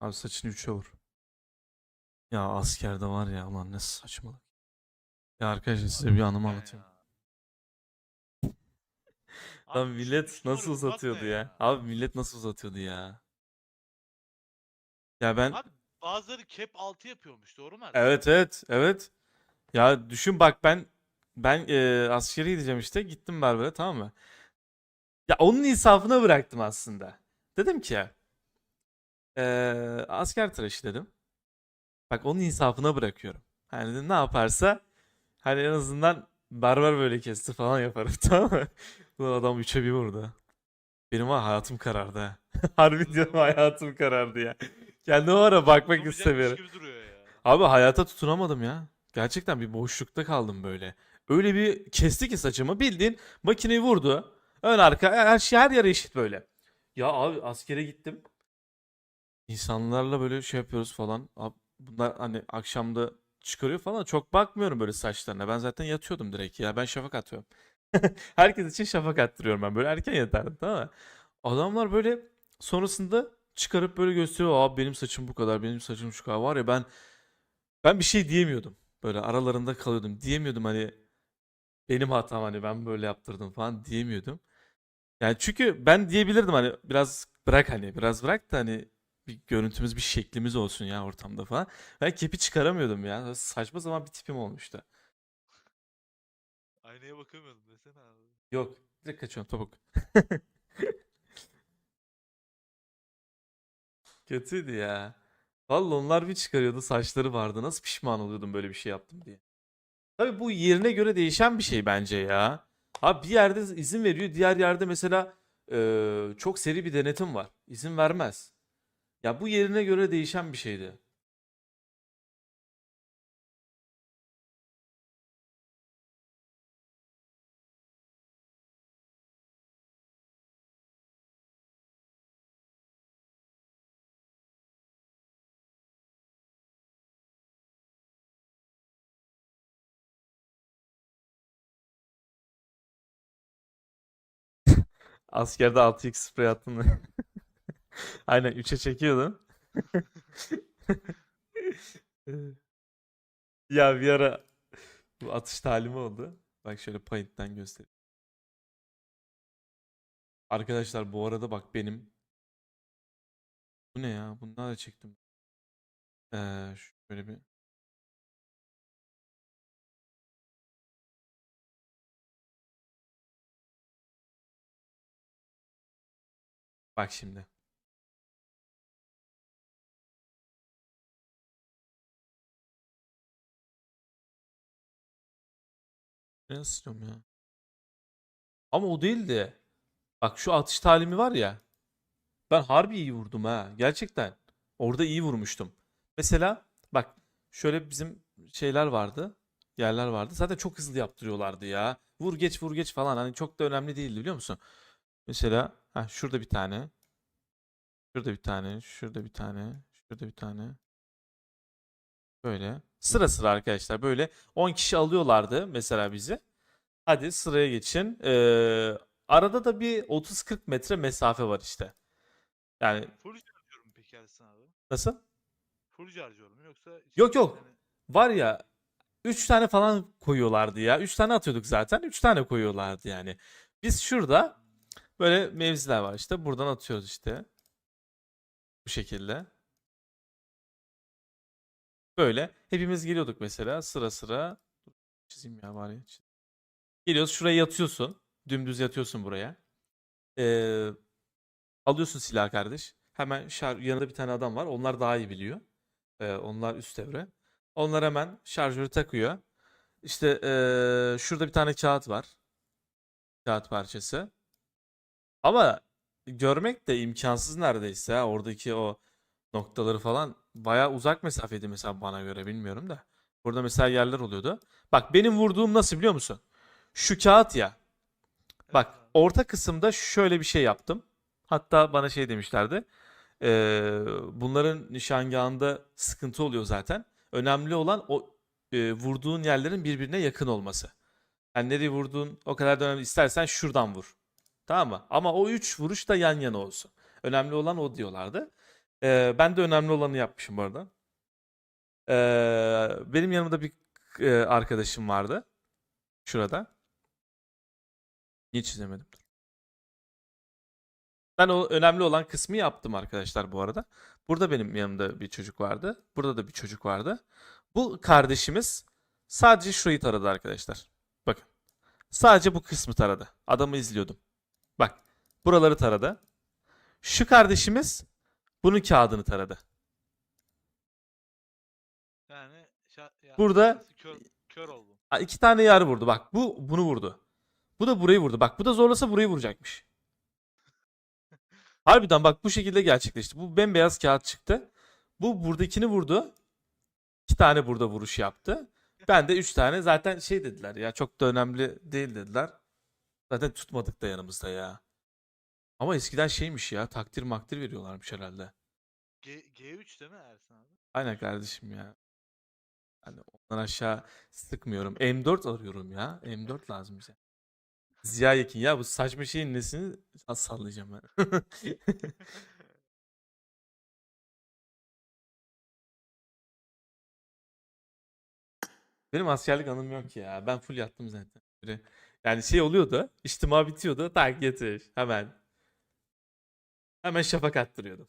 Abi saçını üçe vur. Ya askerde var ya ulan ne saçmalık. Ya arkadaşlar size bir anımı anlatayım. Lan millet numara nasıl uzatıyordu ya. Abi millet nasıl uzatıyordu ya. Ya ben Abi bazıları cap altı yapıyormuş doğru mu? Evet evet evet. Ya düşün bak ben ben e, askere gideceğim işte gittim berbere tamam mı? Ya onun insafına bıraktım aslında. Dedim ki e, asker tıraşı dedim. Bak onun insafına bırakıyorum. Hani dedim ne yaparsa hani en azından berber böyle kesti falan yaparım tamam mı? Ulan adam üçe bir vurdu. Benim var hayatım karardı ha. Harbi diyorum hayatım karardı ya. Kendime var ya bakmak Yapamayacakmış istemiyorum. gibi duruyor ya. Abi hayata tutunamadım ya. Gerçekten bir boşlukta kaldım böyle. Öyle bir kesti ki saçımı bildiğin makineyi vurdu. Ön arka her şey her yere eşit böyle. Ya abi askere gittim. İnsanlarla böyle şey yapıyoruz falan. Bunlar hani akşamda çıkarıyor falan. Çok bakmıyorum böyle saçlarına. Ben zaten yatıyordum direkt ya. Ben şafak atıyorum. Herkes için şafak attırıyorum ben. Böyle erken yatardım tamam mı? Adamlar böyle sonrasında çıkarıp böyle gösteriyor. Abi benim saçım bu kadar, benim saçım şu kadar. Var ya ben ben bir şey diyemiyordum. Böyle aralarında kalıyordum. Diyemiyordum hani benim hatam hani ben böyle yaptırdım falan diyemiyordum. Yani çünkü ben diyebilirdim hani biraz bırak hani biraz bırak da hani bir görüntümüz bir şeklimiz olsun ya ortamda falan. Ben kepi çıkaramıyordum ya. Saçma zaman bir tipim olmuştu. Aynaya bakamıyordum desene abi. Yok direkt kaçıyorum topuk. Kötüydü ya. Vallahi onlar bir çıkarıyordu saçları vardı. Nasıl pişman oluyordum böyle bir şey yaptım diye. Tabii bu yerine göre değişen bir şey bence ya. Abi bir yerde izin veriyor, diğer yerde mesela eee, çok seri bir denetim var. İzin vermez. Ya bu yerine göre değişen bir şeydi. Askerde 6x sprey attın? Aynen 3'e çekiyordum. Ya bir ara bu atış talimi oldu. Bak şöyle Paint'ten göstereyim. Arkadaşlar bu arada bak benim bu ne ya? Bundan da çektim. Ee, şöyle bir Bak şimdi. Ne istiyorum ya? Ama o değildi. Bak şu atış talimi var ya. Ben harbi iyi vurdum ha. Gerçekten. Orada iyi vurmuştum. Mesela bak şöyle bizim şeyler vardı. Yerler vardı. Zaten çok hızlı yaptırıyorlardı ya. Vur geç vur geç falan. Hani çok da önemli değildi biliyor musun? Mesela ha şurada bir tane. Şurada bir tane. Şurada bir tane. Şurada bir tane. Böyle. Sıra sıra arkadaşlar. Böyle 10 kişi alıyorlardı mesela bizi. Hadi sıraya geçin. Ee, arada da bir 30-40 metre mesafe var işte. Yani Full harcıyorum peki Ersin abi. nasıl? Full harcıyorum yoksa Yok, yok. tane- Var ya 3 tane falan koyuyorlardı ya. 3 tane atıyorduk zaten. 3 tane koyuyorlardı yani. Biz şurada böyle mevziler var işte. Buradan atıyoruz işte. Bu şekilde. Böyle hepimiz geliyorduk mesela sıra sıra. Çizeyim ya bari. Geliyoruz şuraya yatıyorsun. Dümdüz yatıyorsun buraya. Ee, alıyorsun silah kardeş. Hemen şar yanında bir tane adam var. Onlar daha iyi biliyor. Ee, onlar üst devre. Onlar hemen şarjörü takıyor. İşte ee, şurada bir tane kağıt var. Kağıt parçası. Ama görmek de imkansız neredeyse. Oradaki o noktaları falan bayağı uzak mesafeydi mesela bana göre bilmiyorum da. Burada mesela yerler oluyordu. Bak benim vurduğum nasıl biliyor musun? Şu kağıt ya. Bak orta kısımda şöyle bir şey yaptım. Hatta bana şey demişlerdi. eee, bunların nişangahında sıkıntı oluyor zaten. Önemli olan o e, vurduğun yerlerin birbirine yakın olması. Yani nereye vurduğun o kadar da önemli. İstersen şuradan vur. Tamam mı? Ama o üç vuruş da yan yana olsun. Önemli olan o diyorlardı. Ee, ben de önemli olanı yapmışım bu arada. Ee, benim yanımda bir e, arkadaşım vardı. Şurada. Niye çizemedim? Ben o önemli olan kısmı yaptım arkadaşlar bu arada. Burada benim yanımda bir çocuk vardı. Burada da bir çocuk vardı. Bu kardeşimiz sadece şurayı taradı arkadaşlar. Bakın. Sadece bu kısmı taradı. Adamı izliyordum. Bak. Buraları taradı. Şu kardeşimiz bunun kağıdını taradı. Yani şa- ya Burada- kör, kör oldum. Ha, iki tane yer vurdu. Bak bu bunu vurdu. Bu da burayı vurdu. Bak bu da zorlasa burayı vuracakmış. Harbiden bak bu şekilde gerçekleşti. Bu bembeyaz kağıt çıktı. Bu buradakini vurdu. İki tane burada vuruş yaptı. Ben de üç tane zaten şey dediler ya çok da önemli değil dediler. Zaten tutmadık da yanımızda ya. Ama eskiden şeymiş ya takdir makdir veriyorlarmış herhalde. G, G3 değil mi Ersin abi? Aynen kardeşim ya. Hani ondan aşağı sıkmıyorum. M4 arıyorum ya. M4 lazım bize. Ziya Yekin ya bu saçma şeyin nesini Az sallayacağım ben. Benim askerlik anım yok ya. Ben full yattım zaten. Böyle Yani şey oluyordu. içtima bitiyordu. Tak getir. Hemen. Hemen şafak attırıyordum.